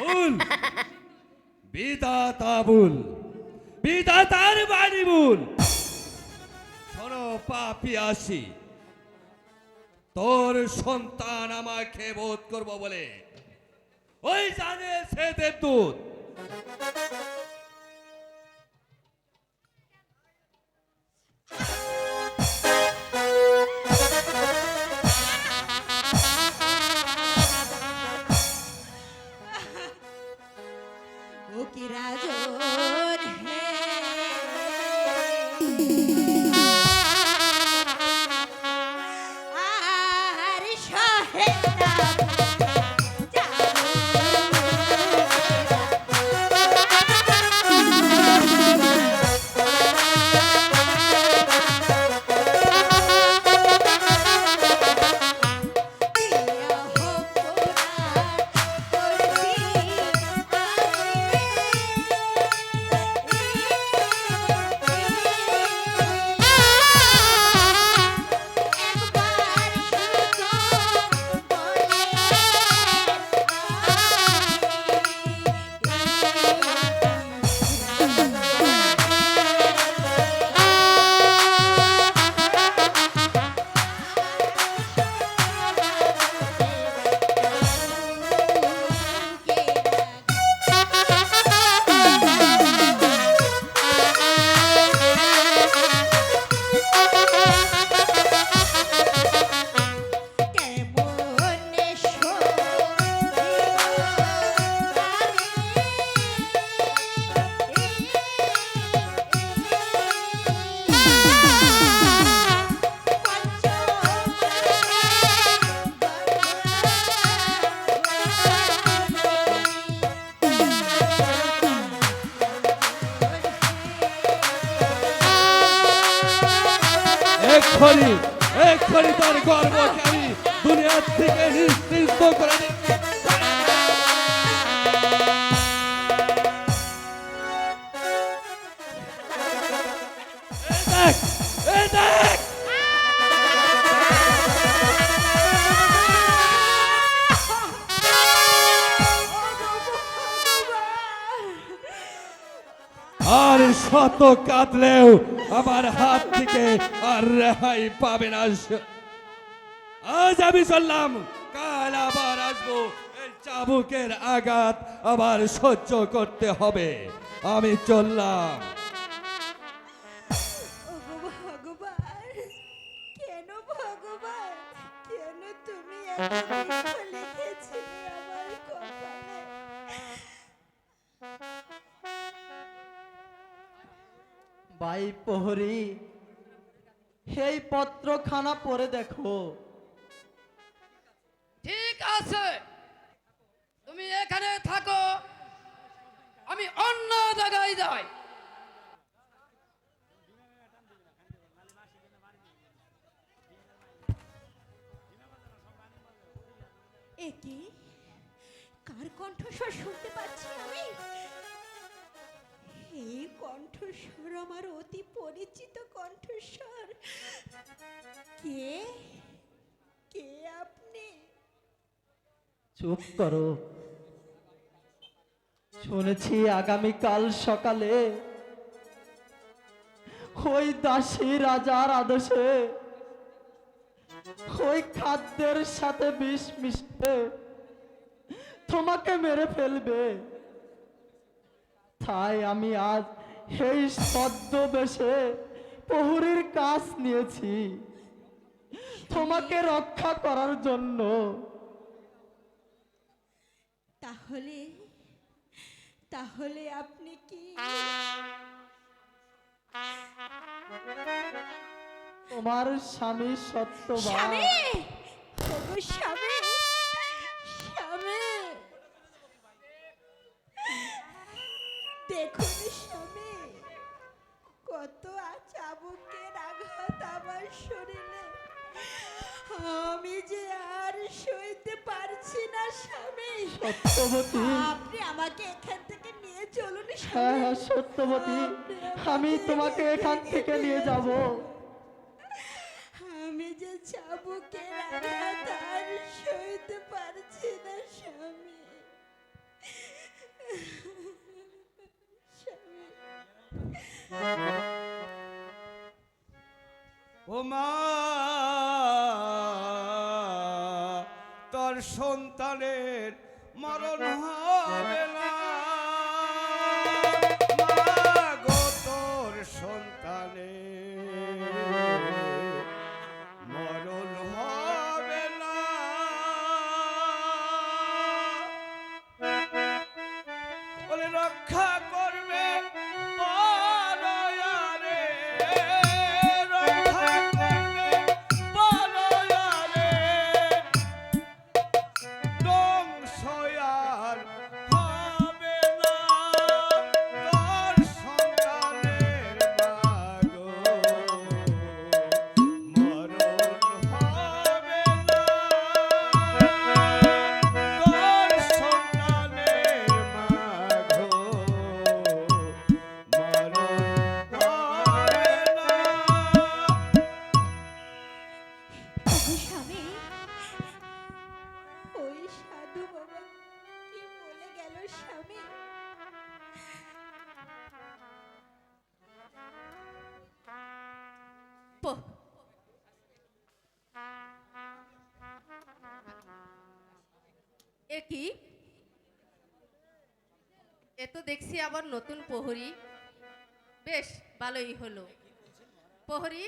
ভুল বিধাতা ভুল বিধাতার বাড়ি ভুল শোনো পাপি আসি। তোর সন্তান আমাকে বোধ করব বলে। ওই জানে সে দেবদূত। এক্ষুনি এক্ষুনি তোর গর্বকে আমি দুনিয়ার থেকে নিশ্চিন্ত করে আর শত কাঁদলেও আমার হাত থেকে আর রেহাই পাবে না। আজ আমি চললাম, কাল আবার আসব। চাবুকের আঘাত আবার সহ্য করতে হবে। আমি চললাম। ভাই প্রহরী এই পত্রখানা পড়ে দেখো। ঠিক আছে। তুমি এখানে থাকো। আমি অন্য জায়গায় যাই। এ কি কার কণ্ঠস্বর শুনতে পাচ্ছি আমি? এই কণ্ঠস্বর আমার অতি পরিচিত কণ্ঠস্বর। কে? কে আপনি? চুপ করো। শুনেছি আগামীকাল সকালে ওই দাসী রাজার আদেশে ওই খাদ্যের সাথে বিষ মিশে তোমাকে মেরে ফেলবে। তাই আমি আজ এই ছদ্মবেশে প্রহরীর কাজ নিয়েছি। তোমাকে রক্ষা করার জন্য। তাহলে তাহলে আপনি কি? তোমার স্বামী সত্যবান। স্বামী? শরীরে। আমি যে আর সইতে পারছি না স্বামী। সত্যবতী। আপনি আমাকে এখান থেকে নিয়ে চলুন হ্যাঁ হ্যাঁ সত্যবতী। আমি তোমাকে এখান থেকে নিয়ে যাব। ও মা কি? এ তো দেখছি আবার নতুন প্রহরী। বেশ ভালোই হলো। প্রহরী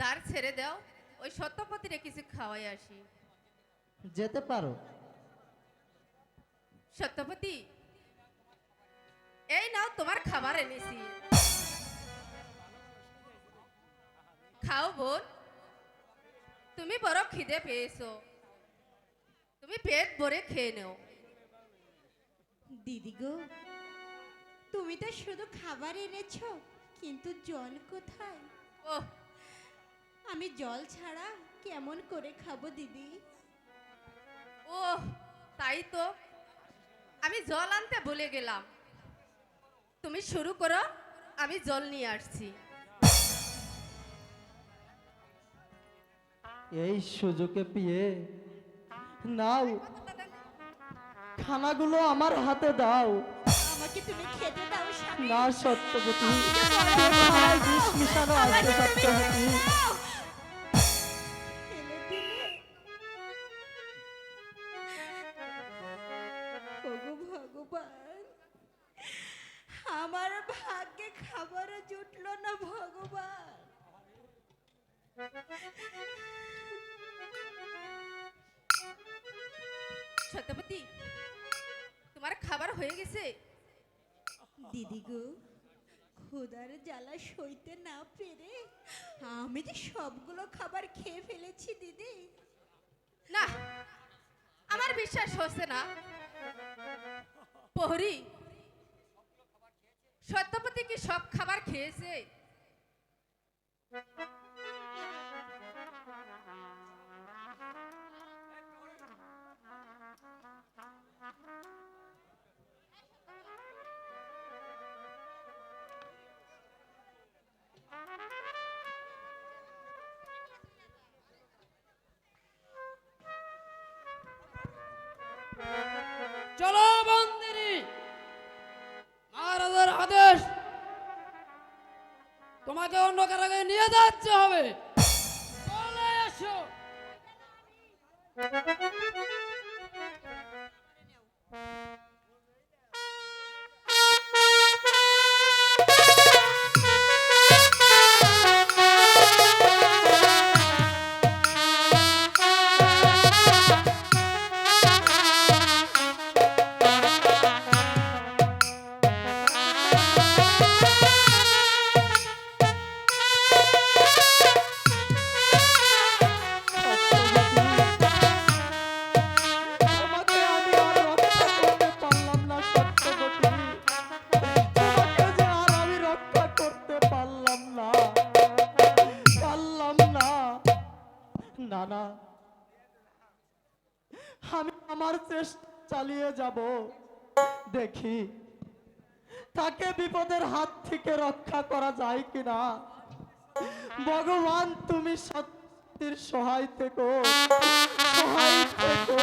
তার ছেড়ে দাও ওই সত্যপতিরে কিছু খাওয়াই আসি। যেতে পারো। সত্যপতি? এই নাও তোমার খাবার এনেছি। খাও বোন। তুমি বড় খিদে পেয়েছ। তুমি পেট ভরে খেয়ে নেও। দিদি গো তুমি তো শুধু খাবার এনেছো কিন্তু জল কোথায়? ও আমি জল ছাড়া কেমন করে খাব দিদি? ও তাই তো। আমি জল আনতে ভুলে গেলাম। তুমি শুরু করো আমি জল নিয়ে আসছি। এই সুযোগে পেয়ে নাও। খানাগুলো আমার হাতে দাও। আমাকে তুমি খেতে দাও না বিষ মিশানো আছে ভগবান আমার ভাগ্যে খাবারও জুটলো না ভগবান। সত্যপতি তোমার খাবার হয়ে গেছে। দিদি গো ক্ষুধার জ্বালা সইতে না পেরে আমি যে সবগুলো খাবার খেয়ে ফেলেছি দিদি। না আমার বিশ্বাস হচ্ছে না। প্রহরী সত্যপতি কি সব খাবার খেয়েছে? তোমাকে অন্য কারাগারে নিয়ে যাচ্ছে হবে। আমি আমার চেষ্টা চালিয়ে যাব। দেখি, তাকে বিপদের হাত থেকে রক্ষা করা যায় কিনা? ভগবান, তুমি সত্যির সহায় থেকো। সহায় থেকে।